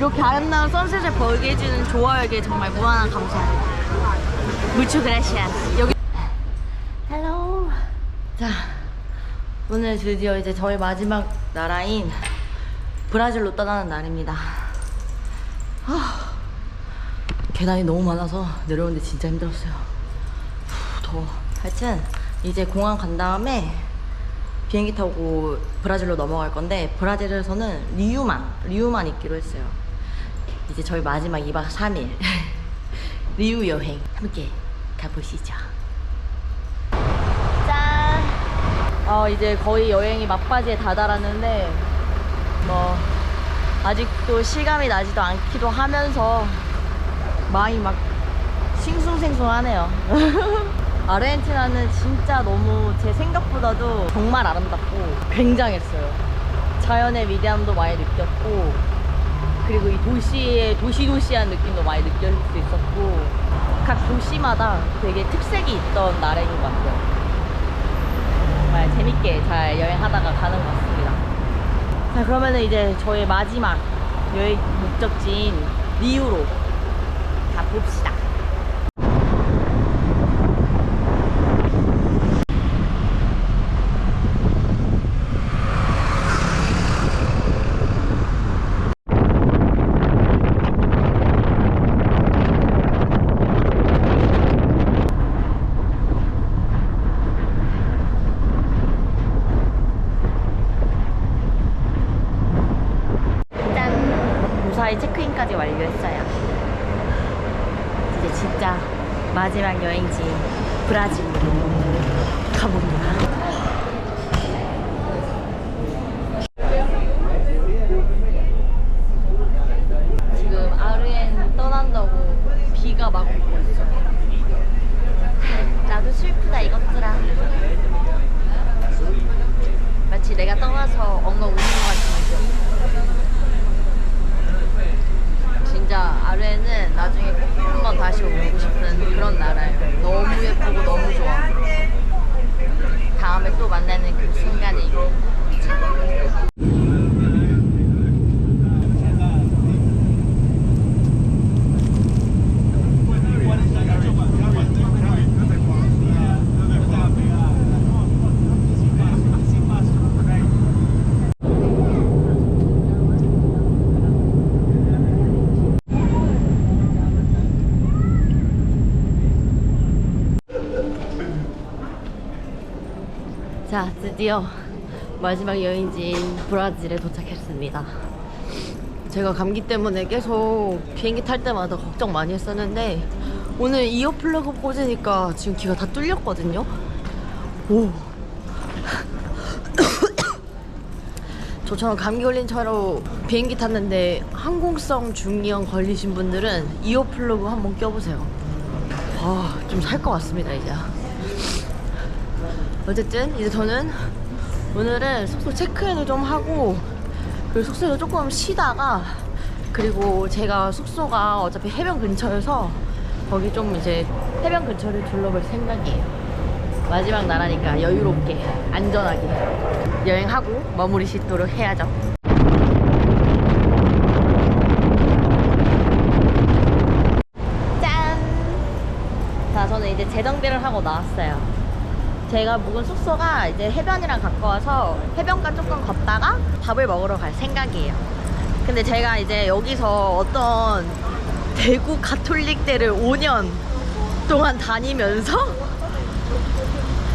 이렇게 아름다운 선셋을 보게 해주는 좋아요에게 정말 무한한 감사합니다. 무초 그라시아스. 여기. 헬로. 자, 오늘 드디어 이제 저희 마지막 나라인 브라질로 떠나는 날입니다. 아, 계단이 너무 많아서 내려오는데 진짜 힘들었어요. 후, 더워. 하여튼 이제 공항 간 다음에 비행기 타고 브라질로 넘어갈 건데 브라질에서는 리우만 리우만 있기로 했어요. 이제 저희 마지막 2박 3일 리우 여행 함께 가보시죠. 짠. 어 이제 거의 여행이 막바지에 다다랐는데 뭐 아직도 실감이 나지도 않기도 하면서 마음이 막 싱숭생숭하네요. 아르헨티나는 진짜 너무 제 생각보다도 정말 아름답고 굉장했어요. 자연의 위대함도 많이 느꼈고 그리고 이 도시의 도시도시한 느낌도 많이 느낄 수 있었고 각 도시마다 되게 특색이 있던 나라인 것 같아요. 정말 재밌게 잘 여행하다가 가는 것 같습니다. 자 그러면은 이제 저의 마지막 여행 목적지인 리우로 가봅시다. 짠! 무사히 체크인까지 완료했어요. 이제 진짜 마지막 여행지 브라질로 가봅니다. 지금 아르엔 떠난다고 비가 막 오고 있어. 나도 슬프다 이것들아. 마치 내가 떠나서 엉엉 우는 것 같은 느낌. 진짜 아르에는 나중에 꼭 한 번 다시 오고 싶은 그런 나라예요. 너무 예쁘고 너무 좋아. 다음에 또 만나는 그 순간이 자, 드디어 마지막 여행지인 브라질에 도착했습니다. 제가 감기 때문에 계속 비행기 탈 때마다 걱정 많이 했었는데 오늘 이어플러그 꽂으니까 지금 귀가 다 뚫렸거든요. 오. 저처럼 감기 걸린 차로 비행기 탔는데 항공성 중이염 걸리신 분들은 이어플러그 한번 껴보세요. 아, 좀 살 것 같습니다, 이제. 어쨌든 이제 저는 오늘은 숙소 체크인을 좀 하고 그리고 숙소에서 조금 쉬다가 그리고 제가 숙소가 어차피 해변 근처여서 거기 좀 이제 해변 근처를 둘러볼 생각이에요. 마지막 나라니까 여유롭게 안전하게 여행하고 마무리 짓도록 해야죠. 짠! 자, 저는 이제 재정비를 하고 나왔어요. 제가 묵은 숙소가 이제 해변이랑 가까워서 해변가 조금 걷다가 밥을 먹으러 갈 생각이에요. 근데 제가 이제 여기서 어떤 대구 가톨릭대를 5년 동안 다니면서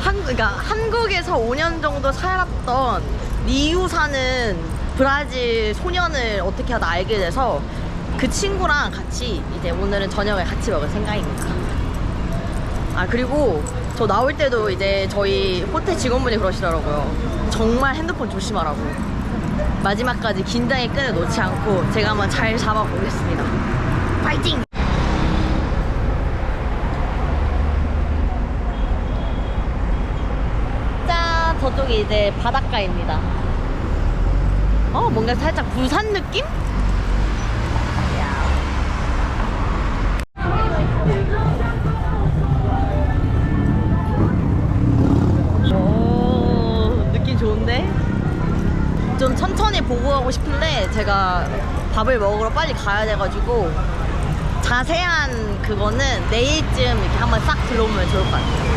한, 그러니까 한국에서 5년 정도 살았던 리우 사는 브라질 소년을 어떻게 하다 알게 돼서 그 친구랑 같이 이제 오늘은 저녁을 같이 먹을 생각입니다. 아 그리고 저 나올 때도 이제 저희 호텔 직원분이 그러시더라고요. 정말 핸드폰 조심하라고. 마지막까지 긴장의 끈을 놓지 않고 제가 한번 잘 잡아보겠습니다. 파이팅! 짠! 저쪽이 이제 바닷가입니다. 어, 뭔가 살짝 부산 느낌? 제가 밥을 먹으러 빨리 가야 돼가지고 자세한 그거는 내일쯤 이렇게 한번 싹 들어오면 좋을 것 같아요.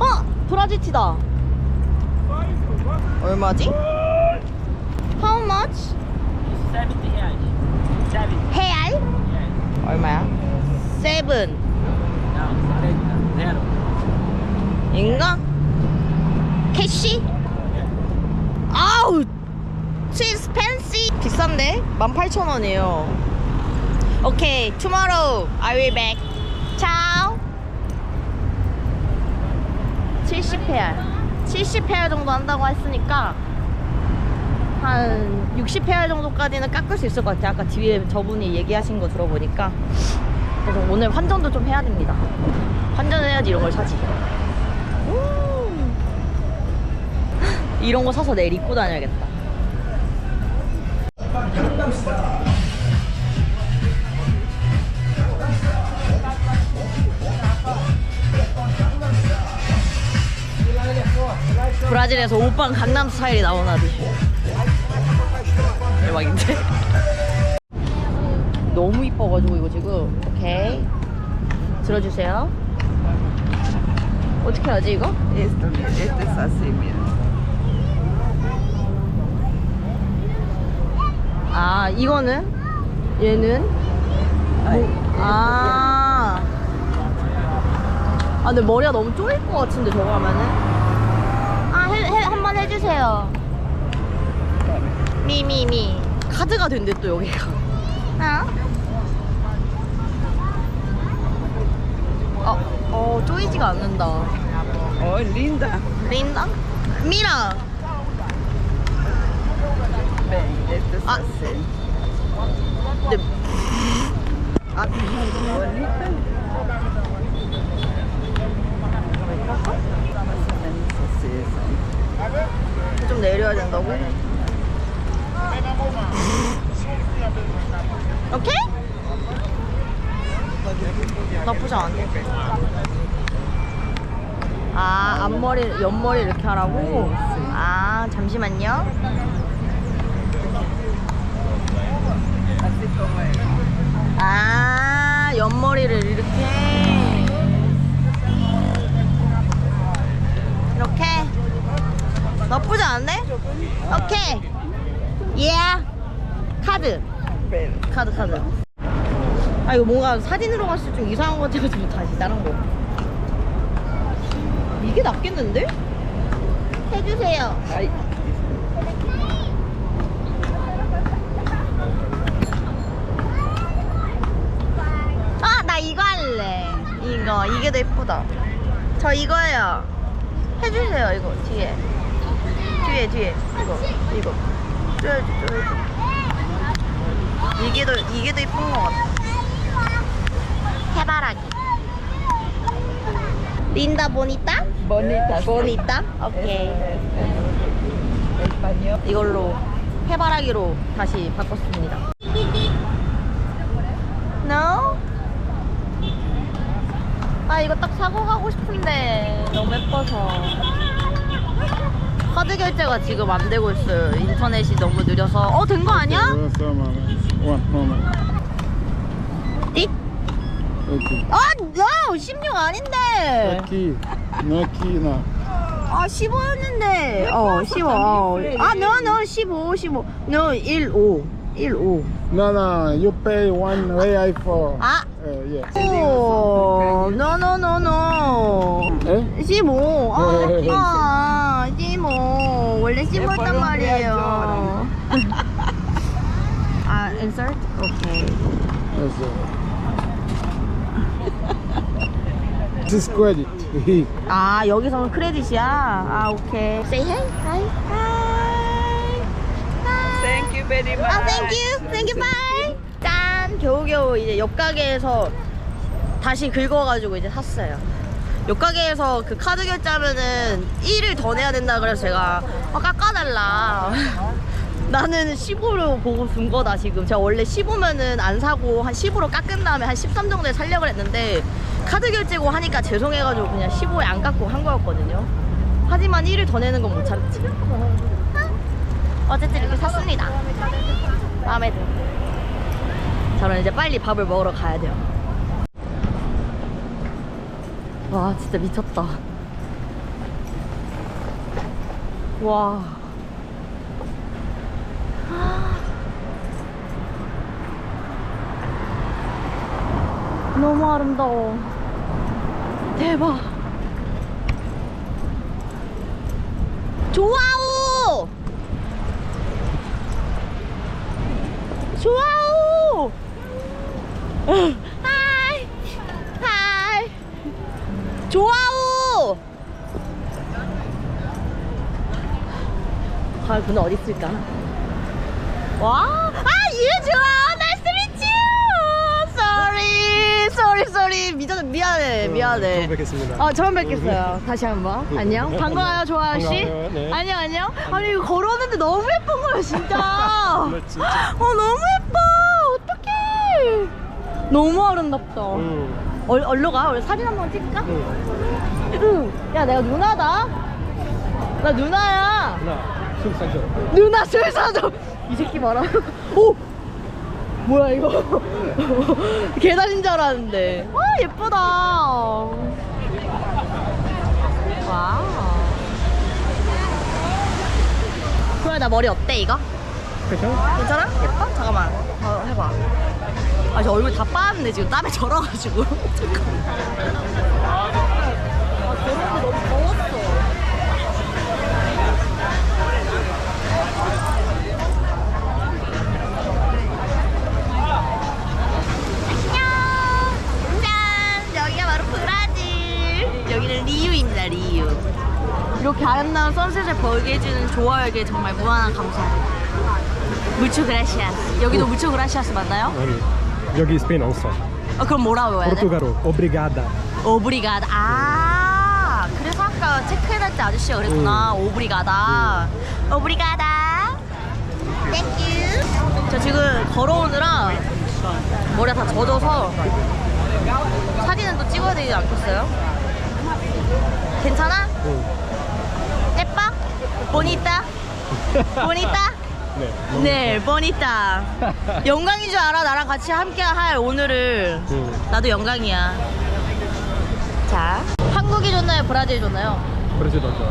어! 브라지티다. 얼마지? How much? 70 reais. 70 해알? reais. 얼마야? 세븐. Não, 70. Zero. 인가? 캐시? 아우! 치즈 팬시 비싼데? 18,000원이에요. 오케이, tomorrow I will back. 차오. 70페어. 70페어 정도 한다고 했으니까 한 60페어 정도까지는 깎을 수 있을 것 같아요. 아까 뒤에 저분이 얘기하신 거 들어보니까. 그래서 오늘 환전도 좀 해야 됩니다. 환전해야지 이런 걸 사지. 이런 거 사서 내일 입고 다녀야겠다. 브라질에서 오빤 강남 스타일이 나오나지. 대박인데? 너무 이뻐가지고 이거 지금 오케이 들어주세요. 어떻게 하지 이거? Esto, este es así. 아 이거는? 얘는? 뭐, 아. 아 근데 머리가 너무 쪼일 것 같은데 저거 하면은? 아 해, 해, 한번 해주세요. 미 미 미. 카드가 된대 또 여기가. 어? 어, 어 쪼이지가 않는다. Oh, linda. 린다? 미라 Ah. Ah. 아, 앞머리, 옆머리 이렇게 하라고? 아, 잠시만요. Así como es. 아, 옆머리를 이렇게. 이렇게. 나쁘지 않네? 오케이. 예. 카드. Ven. 카드 카드 아 이거 뭔가 사진으로 봤을 때 좀 이상한 것 같아가지고 다시 다른 거. 이게 낫겠는데? 해주세요. Ay, 아나 이거 할래. 이거. 이게 더 예쁘다. 저 이거예요. 해주세요 이거. 뒤에. 뒤에 뒤에. 이거. 이거. 쪼여줘 쪼여줘. 이게 더 이게 더 예쁜 것 같아 해바라기 린다 보니따? bonita. 보니따? 오케이. 이걸로 해바라기로 다시 바꿨습니다. No? 아 이거 딱 사고 가고 싶은데 너무 예뻐서 카드 결제가 지금 안 되고 있어요. 인터넷이 너무 느려서 어 된 거 아니야? Okay. 아 no! 16 아닌데. Não aqui, não. 아 15였는데 어 15. 어. 아 no no 15 15 no 15 15 No, no. You pay one real for. 아 Uh, yeah. 오, no, no, no, no. Eh? 15. 아, 네. 아, 15. 원래 15였단 말이에요. 아, insert? 오케이. That's This is credit. 아, 여기서는 크레딧이야? 아, 오케이. Say hi. Hi. Hi. Hi. Thank you very much. 아, thank you. Thank you. Bye. 짠. 겨우겨우 이제 옆 가게에서 다시 긁어가지고 이제 샀어요. 옆 가게에서 그 카드 결제하면은 1을 더 내야 된다 그래서 제가 아, 깎아달라. 나는 15로 보고 준 거다 지금 제가 원래 15면은 안 사고 한 10으로 깎은 다음에 한 13 정도에 살려고 했는데 카드 결제고 하니까 죄송해가지고 그냥 15에 안 깎고 한 거였거든요. 하지만 1을 더 내는 건 못 참지. 어쨌든 이렇게 샀습니다. 마음에 들어. 저는 이제 빨리 밥을 먹으러 가야 돼요. 와 진짜 미쳤다. 와. 너무 아름다워. 대박. 좋아오! 좋아오! 하이! 하이! 좋아오! 과연 그는 어디 있을까? 와! 아, 유 좋아! Sorry! Sorry, sorry. 미안, 미안해, 미안해. 처음 뵙겠습니다. 어, 처음 뵙겠어요. 다시 한 번. 안녕. 반가워요, 조아 씨 반가워요, 네. 안녕, 안녕. 아니, 이거 걸었는데 너무 예쁜 거야, 진짜. 정말 진짜. 어, 너무 예뻐. 어떡해. 너무 아름답다. 응. 얼, 얼로 가? 우리 사진 한번 찍을까? 응. 응. 야, 내가 누나다. 나 누나야. 하나, 숨 싸죠. 누나 술 사줘. 이 새끼 봐라. 오. 뭐야 이거? 계단인 줄 알았는데. 와 예쁘다. 와. 그래 나 머리 어때 이거? 괜찮아? 괜찮아? 예뻐? 잠깐만. 어, 해봐. 아, 저 얼굴 다 빠졌는데 지금 땀에 절어가지고. 잠깐만. 아, 너무 더웠어. 여기는 리유입니다. 리유. 이렇게 아름다운 선셋을 보게 해주는 조화에게 정말 무한한 감사. 무초 그라시아스. 여기도 무초 그라시아스 맞나요? 아니, 여기 스페인 없어. 어, 그럼 뭐라고 외워야 돼? 포르투갈어, 오브리가다. 오브리가다. 아, 그래서 아까 체크해달 때 아저씨가 그랬구나. 오브리가다. 오브리가다. 땡큐. 저 지금 걸어오느라 머리가 다 젖어서 사진은 또 찍어야 되지 않겠어요? 괜찮아? 응. 예뻐? 보니따? 보니따? 네. 네, 보니따. 영광인 줄 알아. 나랑 같이 함께 할 오늘을. 응. 나도 영광이야. 자, 한국이 좋나요? 브라질이 좋나요? 브라질 더 좋아.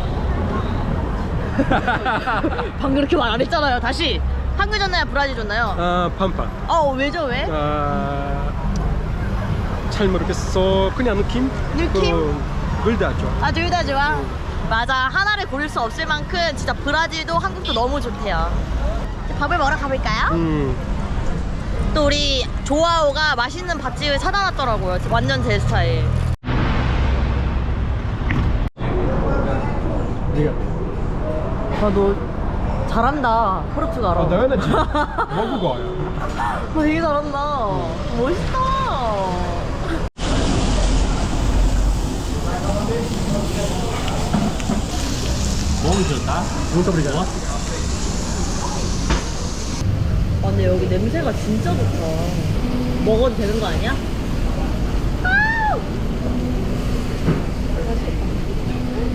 방금 그렇게 말 안 했잖아요. 다시. 한국이 좋나요? 브라질 좋나요? 아, 판파. 어, 왜죠? 왜? 아, 잘 모르겠어. 그냥 느낌? 느낌? 둘 다 좋아. 아, 둘 다 좋아. 맞아. 하나를 고를 수 없을 만큼 진짜 브라질도 한국도 너무 좋대요. 이제 밥을 먹으러 가볼까요? 음. 또 우리 조아오가 맛있는 밥집을 찾아놨더라고요. 완전 제 스타일. 네가. 아, 너 잘한다. 포르투갈어. 아, 당연하지. 모국어야. 너 되게 잘한다. 멋있다. Bom jantar. Muito obrigado. 아, 근데 여기 냄새가 진짜 좋다. 먹어도 되는 거 아니야?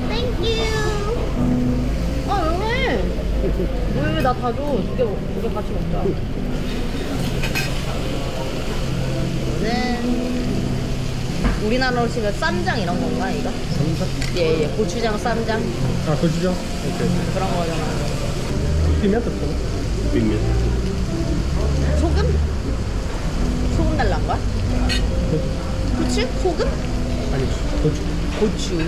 땡큐. 아, 왜? 왜 나 다 줘? 두 개, 두개 같이 먹자. 이거는 우리나라로 치면 쌈장 이런 건가, 이거? 삼삼. 예, 예. 고추장, 쌈장 아, 고추장? 오케이. 그런 거잖아. 피멘토 좀. 피멘토. 소금? 소금 달란 거야? 후추? 소금? 아니, 고추. 고추.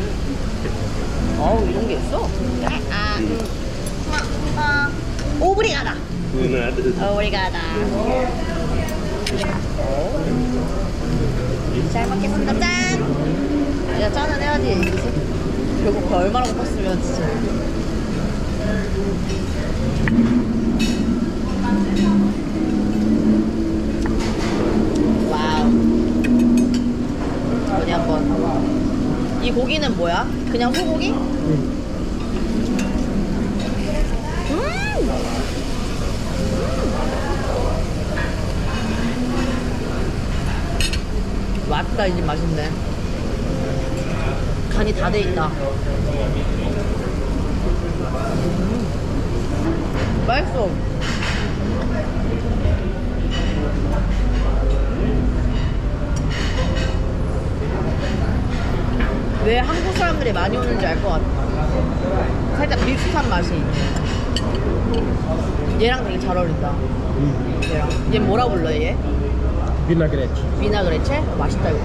어우, 이런 게 있어? 아, 음. 아, 오브리가다. 오브리가다. 잘 먹겠습니다. 짠! 야, 짠은 해야지. 이 새끼. 결국 그 얼마나 먹었으면 진짜. 와우. 어디 한번. 이 고기는 뭐야? 그냥 소고기? 응. 음! 맛있다 이 집 맛있네. 간이 다 돼 있다. 음. 맛있어. 왜 한국 사람들이 많이 오는지 알 것 같아. 살짝 비슷한 맛이. 얘랑 되게 잘 어울린다. 얘랑. 얘 뭐라 불러 얘? Vinagrete. 비나그레체? 맛있다 이거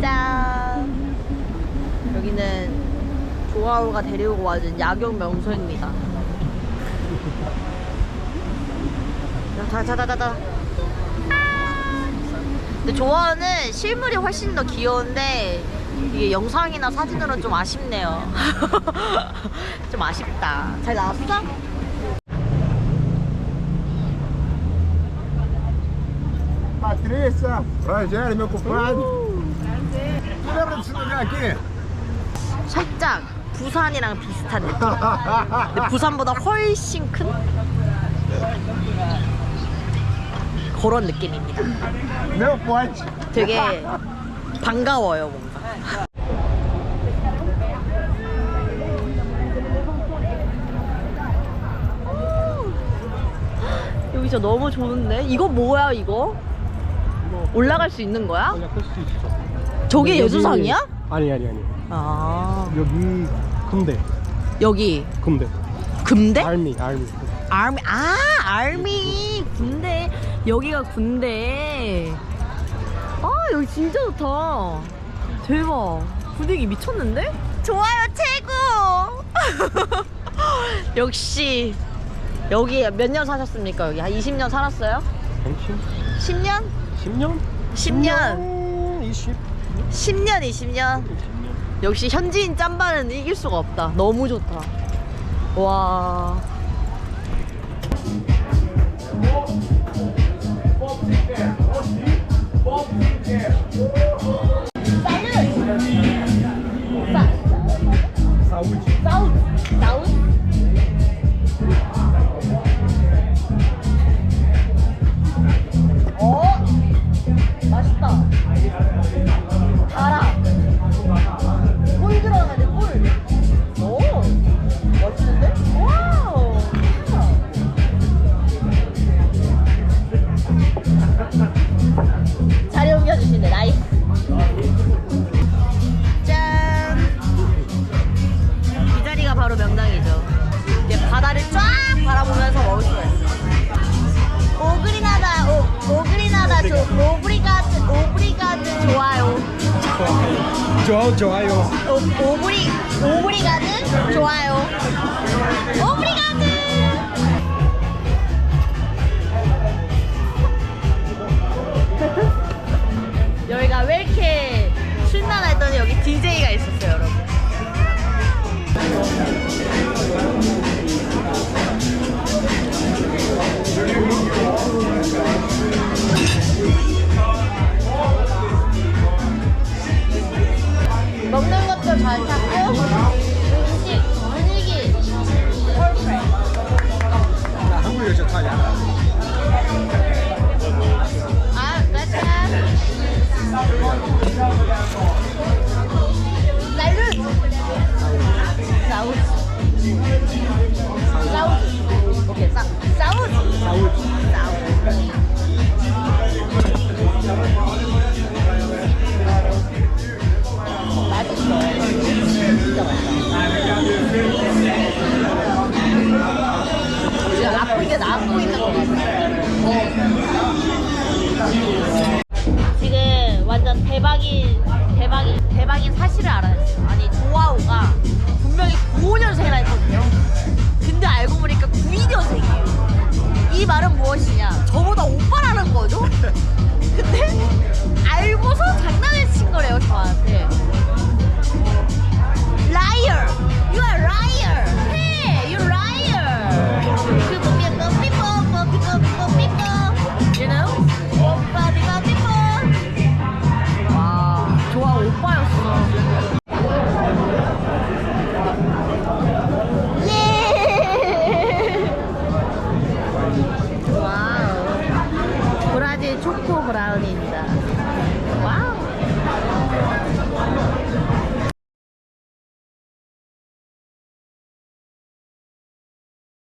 짠 여기는 조아우가 데리고 와준 야경 명소입니다 다다다다다. 근데 조화는 실물이 훨씬 더 귀여운데 이게 영상이나 사진으로는 좀 아쉽네요. 좀 아쉽다. 잘 나왔어? Patrícia, Rogério, meu compadre. Tu lembra desse lugar aqui? 살짝 부산이랑 비슷한 느낌. 근데 부산보다 훨씬 큰 그런 느낌입니다. Pote. 되게 반가워요 뭔가. 여기 진짜 너무 좋은데? 이거 뭐야 이거? 올라갈 수 있는 거야? 그냥 클수 있어. 저게 여기- 예수상이야? 아니 아니 아니. 아 여기 금대 여기 금대. 금대? 알미 알미. 아미 아 알미 군대 여기가 군대. 아 여기 진짜 좋다. 대박. 분위기 미쳤는데? 좋아요 최고! 역시. 여기 몇 년 사셨습니까 여기? 한 20년 살았어요? 당신? 10년? 10년? 10년. 20. 10년? 20년. 역시 현지인 짬바는 이길 수가 없다. 너무 좋다. 와 사우지.